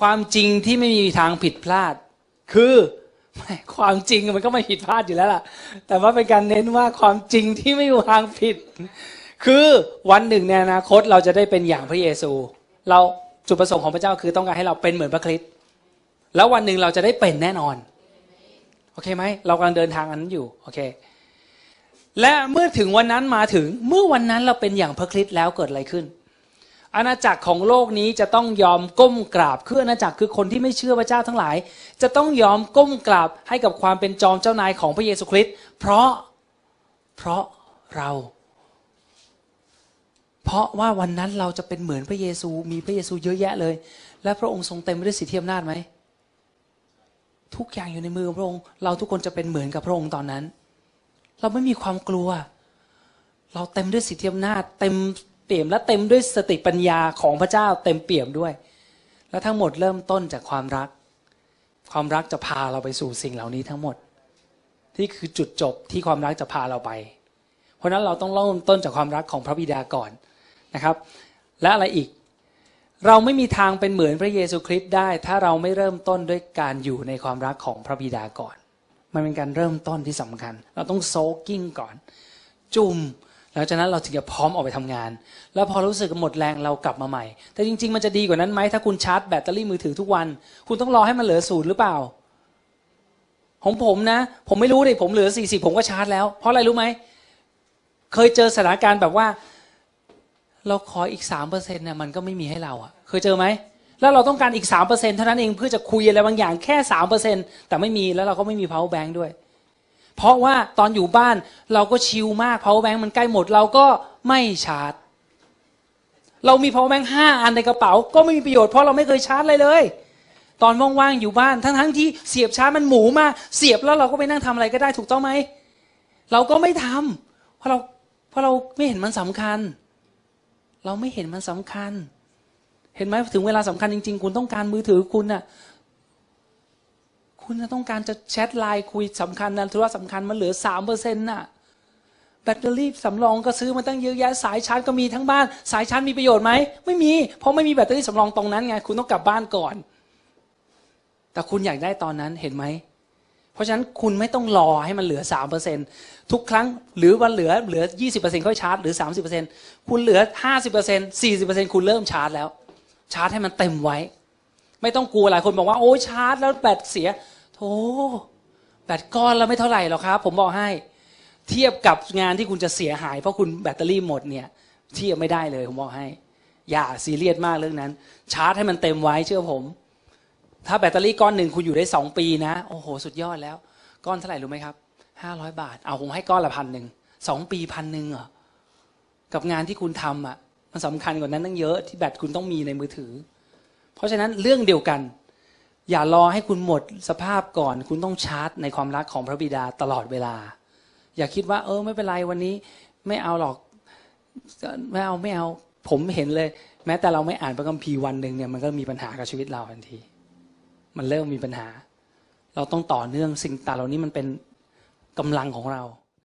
ความจริงที่ไม่มีทางผิดพลาด คือไม่ความจริงมันก็ไม่ผิดพลาดอยู่แล้วล่ะ แต่ว่าเป็นการเน้นว่าความจริงที่ไม่มีทางผิด คือวันหนึ่งในอนาคตเราจะได้เป็นอย่างพระเยซู เราจุดประสงค์ของพระเจ้าคือต้องการให้เราเป็นเหมือนพระคริสต์แล้ววันหนึ่งเราจะได้เป็นแน่นอน โอเคไหมเรากำลังเดินทางอันนั้นอยู่โอเค และเมื่อถึงวันนั้นมาถึงเมื่อวันนั้นเราเป็นอย่างพระคริสต์แล้วเกิดอะไรขึ้น อาณาจักรของโลกนี้จะต้องยอมก้มกราบคืออาณาจักรคือคนที่ไม่เชื่อพระเจ้าทั้งหลาย จะต้องยอมก้มกราบให้กับความเป็นจอมเจ้านายของพระเยซูคริสต์เพราะเพราะเรา เพราะว่าวันนั้นเราจะเป็นเหมือนพระเยซูมีพระเยซูเยอะแยะเลย และพระองค์ทรงเต็มไปด้วยสิทธิอำนาจไหมทุกอย่างอยู่ในมือพระองค์ เราทุกคนจะเป็นเหมือนกับพระองค์ตอนนั้น เราไม่มีความกลัว เราเต็มด้วยสิทธิอำนาจเต็ม เปี่ยมและเต็มด้วยสติปัญญาของพระเจ้าเต็มเปี่ยมด้วย และทั้งหมดเริ่มต้นจากความรัก ความรักจะพาเราไปสู่สิ่งเหล่านี้ทั้งหมด ที่คือจุดจบที่ความรักจะพาเราไป เพราะฉะนั้นเราต้องเริ่มต้นจากความรักของพระบิดาก่อนนะครับ และอะไรอีก เราไม่มีทางเป็นเหมือนพระเยซูคริสต์ได้ ถ้าเราไม่เริ่มต้นด้วยการอยู่ในความรักของพระบิดาก่อน มันเป็นการเริ่มต้นที่สำคัญ เราต้องโซกิ้งก่อน จุ่ม หลังจากนั้นเราถึงจะพร้อมออกไปทำงาน แล้วพอรู้สึกหมดแรงเรากลับมาใหม่ แต่จริง ๆ มันจะดีกว่านั้นไหมถ้าคุณชาร์จแบตเตอรี่มือถือทุกวัน คุณต้องรอให้มันเหลือศูนย์หรือเปล่า ของผมนะ ผมไม่รู้เลยผมเหลือสี่สิบผมก็ชาร์จแล้วเพราะอะไรรู้ไหมเคยเจอสถานการณ์แบบว่า เราขออีกสามเปอร์เซ็นต์เนี่ยมันก็ไม่มีให้เราอะเคยเจอไหมแล้วเราต้องการอีกสามเปอร์เซ็นเท่านั้นเองเพื่อจะคุยอะไรบางอย่างแค่สามเปอร์เซ็นแต่ไม่มีแล้วเราก็ไม่มี power bank ด้วย เพราะว่าตอนอยู่บ้านเราก็ชิลมาก power bank มันใกล้หมด เราก็ไม่ชาร์จ เรามี power bank ห้าอันในกระเป๋า ก็ไม่มีประโยชน์เพราะเราไม่เคยชาร์จเลยเลย ตอนว่างๆอยู่บ้านทั้งๆที่เสียบชาร์จมันหมูมาเสียบแล้วเราก็ไปนั่งทำอะไรก็ได้ถูกต้องไหมเราก็ไม่ทำเพราะเราเพราะเราไม่เห็นมันสำคัญ เราไม่เห็นมันสำคัญ เห็นไหมถึงเวลาสำคัญจริง ๆ คุณต้องการมือถือคุณน่ะ คุณจะต้องการจะแชทไลน์คุยสำคัญนะธุระสำคัญมันเหลือสามเปอร์เซ็นต์น่ะแบตเตอรี่สำรองก็ซื้อมาตั้งเยอะแยะสายชาร์จก็มีทั้งบ้าน สายชาร์จมีประโยชน์ไหมไม่มี เพราะไม่มีแบตเตอรี่สำรองตรงนั้นไงคุณต้องกลับบ้านก่อน แต่คุณอยากได้ตอนนั้นเห็นไหมเพราะฉะนั้นคุณไม่ต้องรอให้มันเหลือสามเปอร์เซ็นทุกครั้งหรือวันเหลือเหลือยี่สิบเปอร์เซ็นค่อยชาร์จหรือสามสิบเปอร์เซ็นคุณเหลือห้าสิบเปอร์เซ็นสี่สิบเปอร์เซ็นคุณเริ่มชาร์จแล้ว ชาร์จให้มันเต็มไว้ ไม่ต้องกลัวหลายคนบอกว่าโอ้ชาร์จแล้วแบตเสีย โธแบตก้อนแล้วไม่เท่าไหร่หรอกครับ ผมบอกให้ เทียบกับงานที่คุณจะเสียหาย เพราะคุณแบตเตอรี่หมดเนี่ยเทียบไม่ได้เลย ผมบอกให้ อย่าซีเรียสมากเรื่องนั้น ชาร์จให้มันเต็มไว้เชื่อผม ถ้าแบตเตอรี่ก้อนหนึ่งคุณอยู่ได้สองปีนะ โอ้โห สุดยอดแล้ว ก้อนเท่าไหร่รู้ไหมครับห้าร้อยบาท เอาผมให้ก้อนละพันหนึ่งสองปีพันหนึ่งเหรอกับงานที่คุณทำอะ มันสำคัญกว่านั้นตั้งเยอะที่แบตคุณต้องมีในมือถือ เพราะฉะนั้นเรื่องเดียวกัน อย่ารอให้คุณหมดสภาพก่อน คุณต้องชาร์จในความรักของพระบิดาตลอดเวลา อย่าคิดว่า เออ ไม่เป็นไรวันนี้ไม่เอาหรอกไม่เอาไม่เอาผมเห็นเลย แม้แต่เราไม่อ่านพระคัมภีร์วันหนึ่งเนี่ยมันก็มีปัญหากับชีวิตเราทันที มันเริ่มมีปัญหา เราต้องต่อเนื่องสิ่งต่างเหล่านี้มันเป็นกำลังของเรา